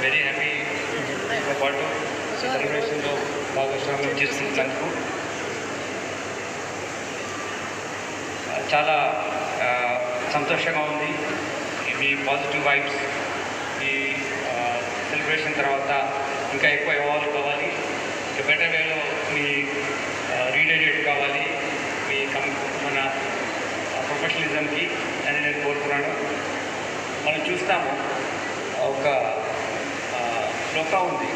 Very happy పాటు సెలబ్రేషన్లో భాగస్వామ్యం చేస్తున్నందుకు చాలా సంతోషంగా ఉంది మీ పాజిటివ్ వైబ్స్ ఈ సెలబ్రేషన్ తర్వాత ఇంకా ఎక్కువ ఎవాల్వ్ కావాలి ఇంకా బెటర్ వేలో మీ రీడెడియేట్ కావాలి మీ కం మన ప్రొఫెషనలిజంకి అని నేను కోరుకున్నాను మనం చూస్తాము ఒక శ్లోక ఉంది.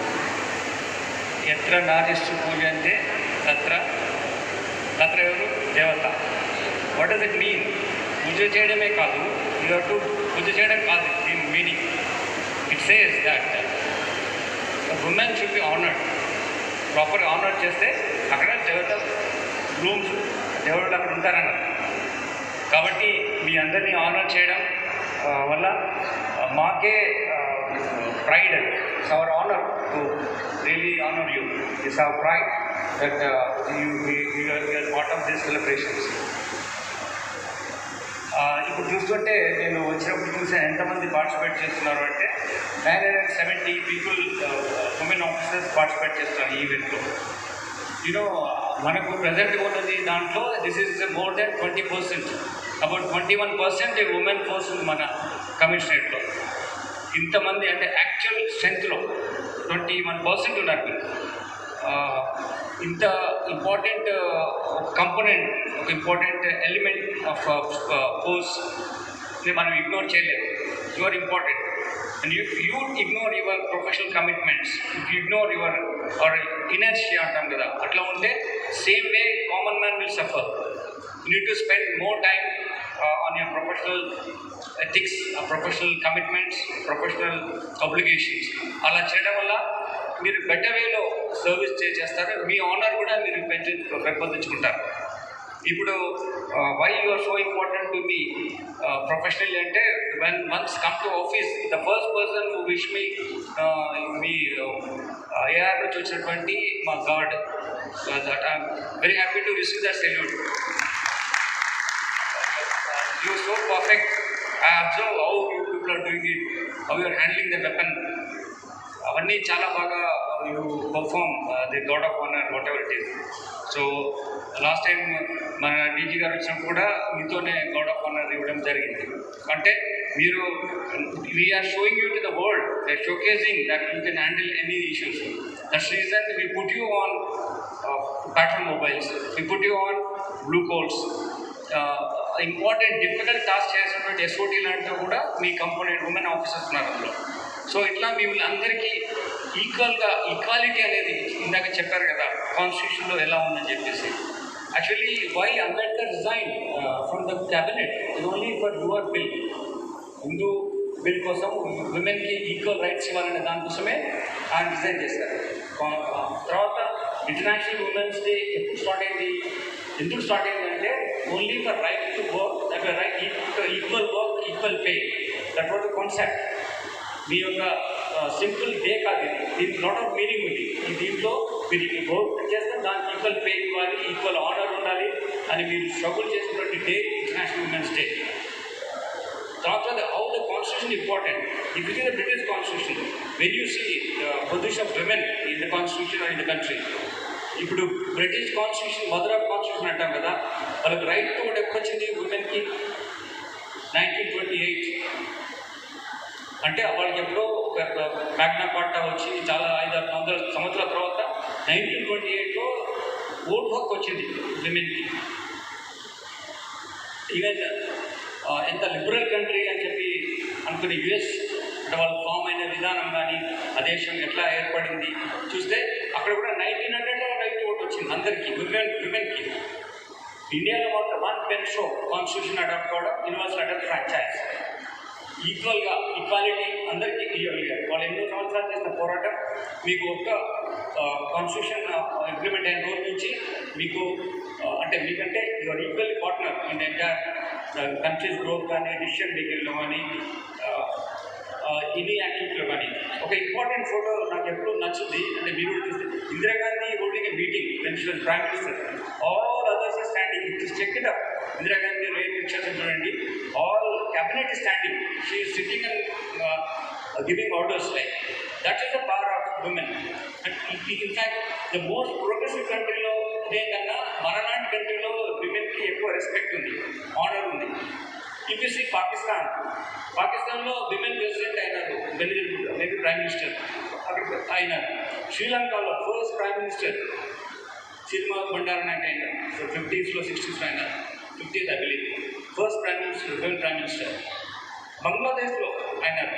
ఎత్ర నారిస్తు పూజ అంటే తత్ర. తత్ర ఎవరు? దేవత. వాట్ డస్ ఇట్ మీన్ పూజ చేయడమే కాదు యూ టు పూజ చేయడం కాదు దీని meaning it says that women should be honoured proper honour చేస్తే అక్కడ దేవత రూమ్స్ దేవుళ్ళు అక్కడ ఉంటారన్నారు. కాబట్టి మీ అందరినీ ఆనర్ చేయడం వల్ల మాకే ఆ, వల్ల pride it's our honour to really honour you it's our pride that you are part of this celebrations ఇప్పుడు చూస్తుంటే నేను వచ్చినప్పుడు చూసే ఎంతమంది పార్టిసిపేట్ చేస్తున్నారు అంటే nine hundred seventy people women officers participate చేస్తున్నారు ఈ ఈవెంట్లో యూనో మనకు ప్రజెంట్గా ఉన్నది దాంట్లో this is more than twenty percent about twenty one percent women force మన కమిషనరేట్లో ఇంతమంది అంటే యాక్చువల్ స్ట్రెంత్లో ట్వంటీ వన్ పర్సెంట్ ఉన్నారు. మీరు. ఇంత ఇంపార్టెంట్ కంపోనెంట్ ఒక ఇంపార్టెంట్ ఎలిమెంట్ ఆఫ్ ఫోర్స్ మనం ఇగ్నోర్ చేయలేము you are important and you you ignore your professional commitments you ignore your or inertia అంటాం కదా అట్లా ఉంటే same way common man will suffer you need to spend more time on your professional ethics professional commitments professional obligations అలా చేయడం వల్ల మీరు better వేలో service చేస్తారు. మీ ఆనర్ కూడా మీరు పెంచు పెంపొందించుకుంటారు. ఇప్పుడు why you are so important to me professional అంటే when once come to office the first person wish me me AR నుంచి వచ్చినటువంటి మా guard that I'm very happy to receive that salute you so perfect I observe how you people are doing it how you are handling the weapon అవన్నీ చాలా బాగా you perform the guard of honour whatever it is so last time మన DG గారు వచ్చినప్పుడు కూడా మీతోనే God of honour ఇవ్వడం జరిగింది. అంటే మీరు we're showing you to the world showcasing that you can handle any issues that's reason we put you on pattern mobiles we put you on blue colts important difficult task చేసినటువంటి SOT లాంటివి కూడా మీ company women officers ఉన్నారు అందులో so ఇట్లా మిమ్మల్ని అందరికీ ఈక్వల్గా equality అనేది ఇందాక చెప్పారు కదా కాన్స్టిట్యూషన్లో ఎలా ఉందని చెప్పేసి. Actually why Ambedkar resign from the cabinet ఇది only for your bill Hindu bill కోసం విమెన్కి ఈక్వల్ రైట్స్ ఇవ్వాలనే దానికోసమే ఆయన రిజైన్ చేశారు. Uh, తర్వాత ఇంటర్నేషనల్ ఉమెన్స్ డే ఎప్పుడు స్టార్ట్ అయింది? ఎందుకు స్టార్ట్ అయిందంటే only for right to work that right equal work equal pay that what concept మీ యొక్క సింపుల్ డే కాదు ఇది. దీనికి లాట్ ఆఫ్ మీనింగ్ ఉంది. ఈ దీంట్లో మీరు ఈ వర్క్ చేస్తే దానికి ఈక్వల్ పే ఇవ్వాలి ఈక్వల్ ఆర్డర్ ఉండాలి అని మీరు స్ట్రగుల్ చేసినటువంటి డే ఇంటర్నేషనల్ ఉమెన్స్ డే తర్వాత is the If important see the British constitution, British you when you see of of in in the or in the country ఇప్పుడు British constitution mother constitution అంటాం కదా వాళ్ళకి right to ఎప్పుడు వచ్చింది ఉమెన్కి nineteen twenty eight అంటే వాళ్ళకి ఎప్పుడో మ్యాగ్నా కార్టా వచ్చి చాలా ఐదు ఆరు వందల సంవత్సరాల తర్వాత నైన్టీన్ ట్వంటీ ఎయిట్లో ఓట్ హక్కు వచ్చింది విమెన్కి ఈవెన్ ఎంత లిబరల్ కంట్రీ అని చెప్పి అనుకునే యుఎస్ అంటే వాళ్ళు ఫామ్ అయిన విధానం కానీ ఆ దేశం ఎట్లా ఏర్పడింది చూస్తే అక్కడ కూడా నైన్టీన్ హండ్రెడ్లో రైట్ ఓట్ వచ్చింది అందరికీ విమెన్ విమెన్కి ఇండియాలో మాత్రం one pen show constitution adopt కావడం యూనివర్సల్ అడాప్ట్ ఫ్రాంచైజ్ ఈక్వల్గా ఈక్వాలిటీ అందరికీ ఇవ్వగలిగారు వాళ్ళు ఎన్నో సంవత్సరాలు చేసిన పోరాటం మీకు ఒక్క కాన్స్టిట్యూషన్ ఇంప్లిమెంట్ అయిన రోజు నుంచి మీకు ఆ, అంటే మీకంటే your equal partner in entire countries growth కానీ డిసిషన్ మేకింగ్లో కానీ ఇన్ని యాక్టివిటీలో కానీ. ఒక ఇంపార్టెంట్ ఫోటో నాకు ఎప్పుడు నచ్చుంది అంటే మీరు కూడా చూస్తే Indira Gandhi holding a meeting when she was prime minister all others are standing it check it up Indira Gandhi rate pictures చూడండి. All cabinet is standing. She is sitting and uh, giving orders like that is the power of women and in fact the most progressive కంట్రీలో ఉండే కన్నా మనలాంటి కంట్రీలో విమెన్కి ఎక్కువ respect ఉంది honour ఉంది. If you see Pakistan. పాకిస్తాన్లో విమెన్ ప్రెసిడెంట్ అయినారు బెనిజిల్ మేబీ ప్రైమ్ మినిస్టర్. అక్కడ అయినారు. శ్రీలంకలో first prime minister. Sirimavo Bandaranaike అయినారు సో ఫిఫ్టీస్లో సిక్స్టీస్లో అయినారు. Fifty I believe first prime minister women prime minister. బంగ్లాదేశ్లో అయినారు.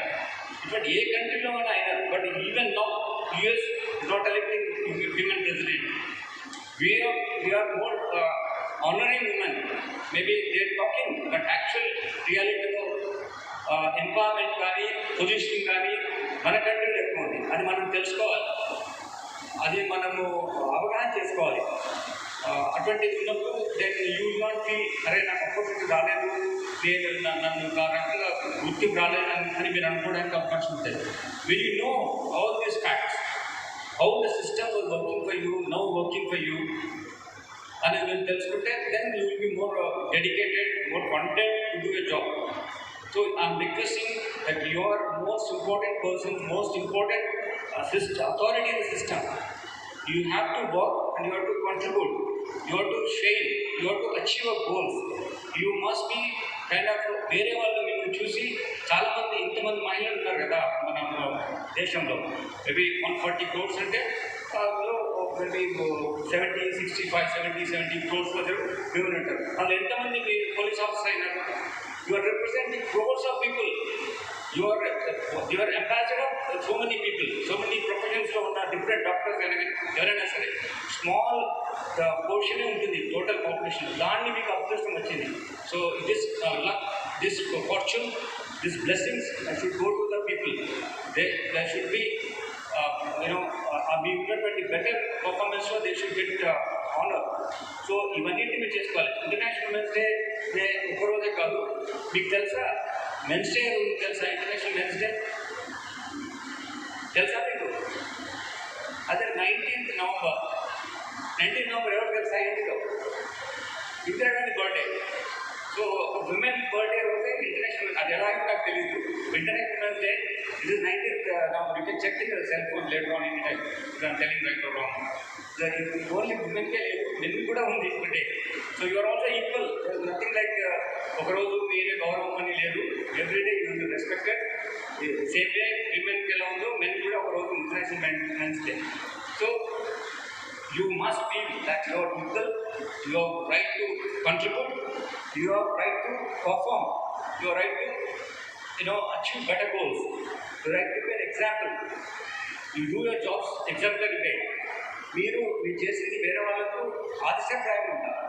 ఇటువంటి ఏ కంట్రీలో అయినా అయినారు. But even now US not electing women we are we are more uh, honoring women. Maybe they're talking, but actual reality లో ఎంపవర్మెంట్ uh, కానీ positioning కానీ మన కంట్రీలో ఎక్కువ ఉంది. అది మనం తెలుసుకోవాలి. అది మనము అవగాహన చేసుకోవాలి. ఆ, అటువంటిది ఉన్నప్పుడు దెన్ యూ నాట్ బి అరే నాకు ఆపర్చునిటీ రాలేదు. నేను నన్ను నా రకంగా గుర్తింపు రాలేదు అని మీరు అనుకోవడానికి అవకాశం ఉంటుంది. We know all these facts how the system was working for you now working for you అని మీరు తెలుసుకుంటే then you will be more dedicated more content to do a job so I'm requesting that you are most important person most important system authority in the system you have to work and you have to contribute you have to share you have to achieve a goals you must be kind of వేరే వాళ్ళు మిమ్మల్ని చూసి చాలామంది ఇంతమంది మహిళలు ఉన్నారు కదా మన దేశంలో. మేబీ వన్ ఫార్టీ క్రోర్స్ అంటే అందులో maybe seventy sixty five seventy seventy crores women ఉంటారు. వాళ్ళు ఎంతమంది మీరు పోలీస్ ఆఫీసర్ అయినారు you are representing crores of people you are you are ambassador of so many people so many ప్రొఫెషన్స్లో ఉన్న డిఫరెంట్ డాక్టర్స్ కానీ ఎవరైనా సరే స్మాల్ పోర్షనే uh, ఉంటుంది టోటల్ పాపులేషన్ దాన్ని మీకు అదృష్టం వచ్చింది. so this luck this fortune this blessings should go to the people they they should be you know మీ ఉన్నటువంటి better పర్ఫార్మెన్స్లో they should get honour so ఇవన్నింటినీ మీరు చేసుకోవాలి ఇంటర్నేషనల్ మెన్స్ డే డే ఒకరోజే కాదు మీకు తెలుసా మెన్స్ డే ఉంది తెలుసా ఇంటర్నేషనల్ మెన్స్ డే తెలుసా మీకు అదే నైన్టీన్త్ నవంబర్ నైన్టీన్త్ నవంబర్ ఎవరు women birthday రోజే ఇంటర్నేషనల్ అది ఎలా నాకు తెలియదు international day it is nineteenth you can check in cell phone later on in తెలియదు రైట్ రాంగ్ ఓన్లీ ఉమెన్కే లేదు. మెన్ కూడా ఉంది ఇప్పుడు day so you are also equal nothing like ఒకరోజు మీరే గౌరవం అని లేదు. Every day you respected same day విమెన్కి ఎలా ఉందో మెన్ కూడా ఒకరోజు international men's day so you must feel that you are equal, you have right to contribute, you have right to perform, you have right to, you know, achieve better goals, you have right to be an example. You do your jobs exemplary way. మీరు మీరు చేసింది వేరే వాళ్ళకు ఆదర్శప్రాయం ఉండాలి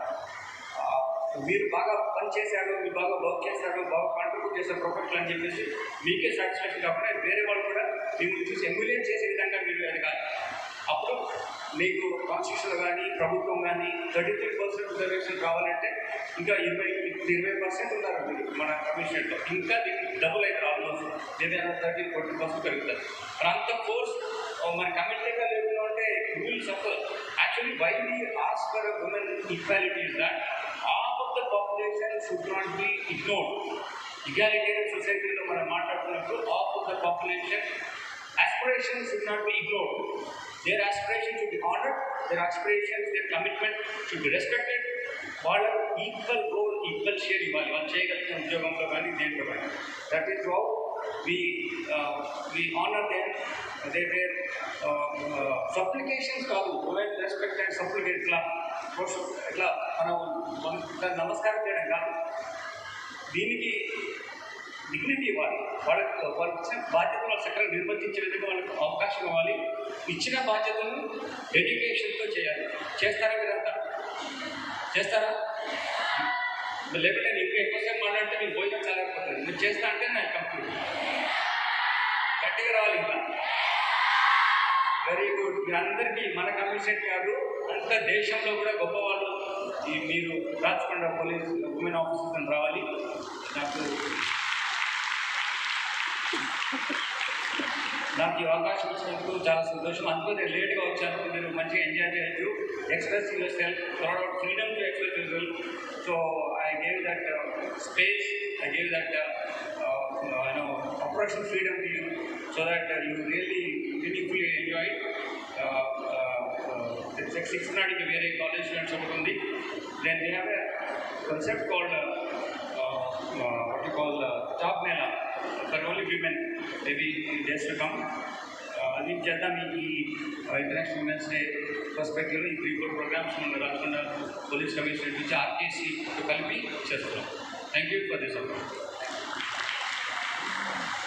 ఆ, మీరు బాగా పని చేశాడు మీరు బాగా వర్క్ చేశాడు బాగా కాంట్రిబ్యూట్ చేసే ప్రొఫెషన్ అని చెప్పేసి మీకే సాటిస్ఫాక్షన్ కాకుండా వేరే వాళ్ళు కూడా మిమ్మల్ని చూసి ఎమ్యులేట్ చేసే విధంగా మీరు ఎదగాలి అప్పుడు మీకు కాన్స్టిట్యూషన్ కానీ ప్రభుత్వం కానీ థర్టీ త్రీ పర్సెంట్ రిజర్వేషన్ కావాలంటే ఇంకా ఇరవై ఇరవై పర్సెంట్ ఉన్నారు మీరు మన కమిషన్లో ఇంకా దీనికి డబుల్ అయితే ఆల్మోస్ట్ ఏదైనా థర్టీ ఫోర్టీ పర్సెంట్ పెరుగుతుంది మరి అంత ఫోర్స్ మన కమిటీగా లేకుండా అంటే rules suffer actually why we ask for women equality is half of the population should not be ignored egalitarian సొసైటీలో మనం మాట్లాడుతున్నప్పుడు half of the population aspirations should not be ignored. Their aspirations should be honored, their aspirations, their commitment should be respected. వాళ్ళ equal role equal share ఇవ్వాలి వాళ్ళు చేయగలిగిన ఉద్యోగంలో కానీ దేంట్లో కానీ that is how we we honour their they their supplications కాదు well respect and సప్లికేట్ ఇట్లా ఇట్లా మనం మనం నమస్కారం చేయడం కాదు దీనికి డిగ్నిటీ ఇవ్వాలి వాళ్ళకి వాళ్ళకి ఇచ్చిన బాధ్యతలు వాళ్ళు చక్కగా నిర్వర్తించే విధంగా వాళ్ళకి అవకాశం ఇవ్వాలి. ఇచ్చిన బాధ్యతను డెడికేషన్తో చేయాలి. చేస్తారా మీరంతా చేస్తారా? లేకపోతే నేను ఇంకా ఎక్కువసేపు మాట్లాడితే నేను భోజనం చాలకపోతుంది మీరు చేస్తా అంటే నాకు కంప్లీట్. గట్టిగా రావాలి ఇంకా. వెరీ గుడ్ మీ అందరికీ మన కమిషన్ కాదు అంత దేశంలో కూడా గొప్ప వాళ్ళు మీరు రాచకొండ పోలీస్ ఉమెన్ ఆఫీసర్స్ అని రావాలి. నాకు నాకు ఈ అవకాశం ఇచ్చినందుకు చాలా సంతోషం. అందులో నేను లేట్గా వచ్చాను. మీరు మంచిగా ఎంజాయ్ చేయొచ్చు. Express yourself throat freedom to express yourself so I gave that space I gave that you know operation freedom to you so that you really meaningfully enjoy six నాటికి వేరే కాలేజ్ స్టూడెంట్స్ ఒకటి ఉంది. Then they have a concept called uh, uh, uh, what you call uh, job mela. For only women. Maybe in days to come. Uh, అది చేద్దాం ఈ international women's day పర్స్పెక్టివ్లో ఈ three four programs మనం రాకుండా police commissioner నుంచి ఆర్టీసీ కలిపి చేస్తున్నాం thank you for this అప్పుడు